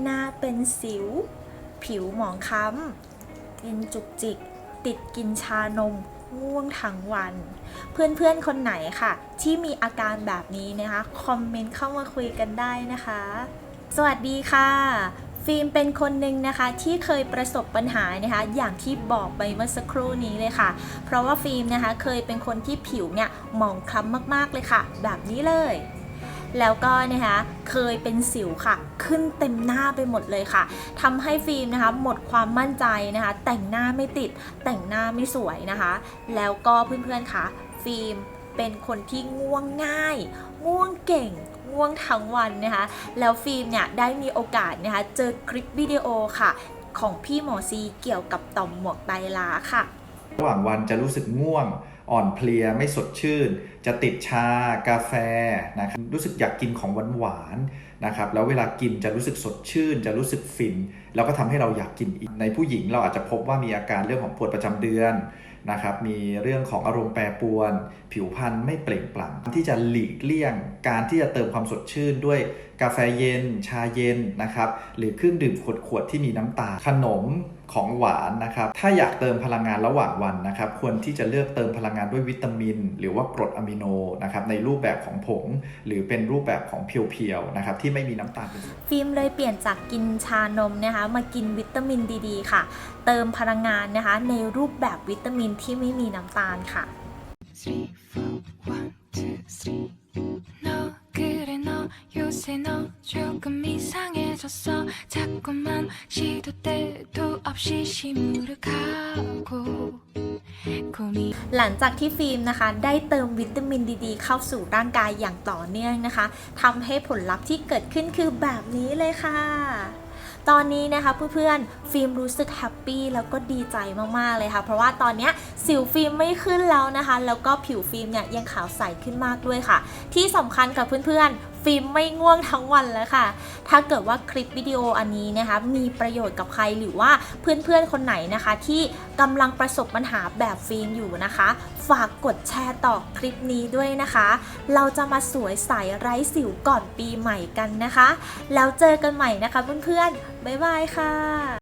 หน้าเป็นสิว ผิวหมองคล้ำเป็นจุกจิก ติดกินชานมง่วงทั้งวัน เพื่อนๆคนไหนค่ะ ที่มีอาการแบบนี้นะคะ คอมเมนต์เข้ามาคุยกันได้นะคะ สวัสดีค่ะ ฟิล์มเป็นคนหนึ่งนะคะที่เคยประสบปัญหานะคะ อย่างที่บอกไปเมื่อสักครู่นี้เลยค่ะ เพราะว่าฟิล์มนะคะเคยเป็นคนที่ผิวเนี่ยหมองคล้ำมากๆเลยค่ะ แบบนี้เลย แล้วก็นะคะเคยเป็นสิวค่ะ ขึ้นเต็มหน้าไปหมดเลยค่ะทำให้ฟิล์มนะคะหมดความมั่นใจนะคะ แต่งหน้าไม่ติดแต่งหน้าไม่สวยนะคะ แล้วก็เพื่อนๆค่ะ ฟิล์มเป็นคนที่ง่วงง่าย ง่วงเก่งง่วงทั้งวันนะคะ แล้วฟิล์มเนี่ยได้มีโอกาสนะคะเจอคลิปวิดีโอค่ะ ของพี่หมอซีเกี่ยวกับต่อมหมวกไตลาค่ะ ระหว่างวันจะรู้สึกง่วง อ่อนเพลียไม่สดชื่น จะติดชากาแฟนะครับรู้สึกอยากกินของหวานๆนะครับแล้วเวลากินจะรู้สึกสดชื่น จะรู้สึกฟิน แล้วก็ทำให้เราอยากกินอีกในผู้หญิงเราอาจจะพบว่ามีอาการเรื่องของปวดประจำเดือนนะครับมีเรื่องของอารมณ์แปรปรวน ผิวพรรณไม่เปล่งปลั่งที่จะหลีกเลี่ยง การที่จะเติมความสดชื่นด้วย กาแฟเย็น ชาเย็นนะครับ หรือเครื่องดื่มขวดๆที่มีน้ำตาลขนมของหวานนะครับ ถ้าอยากเติมพลังงานระหว่างวันนะครับ ควรที่จะเลือกเติมพลังงานด้วยวิตามิน หรือว่ากรดอะมิโนนะครับในรูปแบบของผง หรือเป็นรูปแบบของเพียวๆนะครับที่ไม่มีน้ำตาลเป็นส่วนฟิล์มเลยเปลี่ยนจากกินชานมนะคะมากินวิตามินดีๆค่ะ เติมพลังงานนะคะในรูปแบบวิตามินที่ไม่มีน้ำตาลค่ะ three, four, one, two, three. 너 그래 너 요새 너 조금 이상해졌어 자꾸만 시도 때도 없이 시무룩하고 고민 หลังจากที่ฟิล์มนะคะได้เติมวิตามินดีๆ เข้าสู่ร่างกายอย่างต่อเนื่องนะคะทำให้ผลลัพธ์ที่เกิดขึ้นคือแบบนี้เลยค่ะ ตอนนี้นะคะเพื่อนๆฟิล์มรู้สึกแฮปปี้แล้วก็ดีใจมากๆเลยค่ะ เพราะว่าตอนนี้สิวฟิล์มไม่ขึ้นแล้วนะคะ แล้วก็ผิวฟิล์มเนี่ยยังขาวใสขึ้นมากด้วยค่ะ ที่สำคัญกับเพื่อนๆฟิล์มไม่ง่วงทั้งวันแล้วค่ะ ถ้าเกิดว่าคลิปวิดีโออันนี้นะคะมีประโยชน์กับใครหรือว่าเพื่อนๆคนไหนนะคะที่กำลังประสบปัญหาแบบฟิล์มอยู่นะคะ ฝากกดแชร์ต่อคลิปนี้ด้วยนะคะ เราจะมาสวยใสไร้สิวก่อนปีใหม่กันนะคะ แล้วเจอกันใหม่นะคะเพื่อนๆ บ๊ายบายค่ะ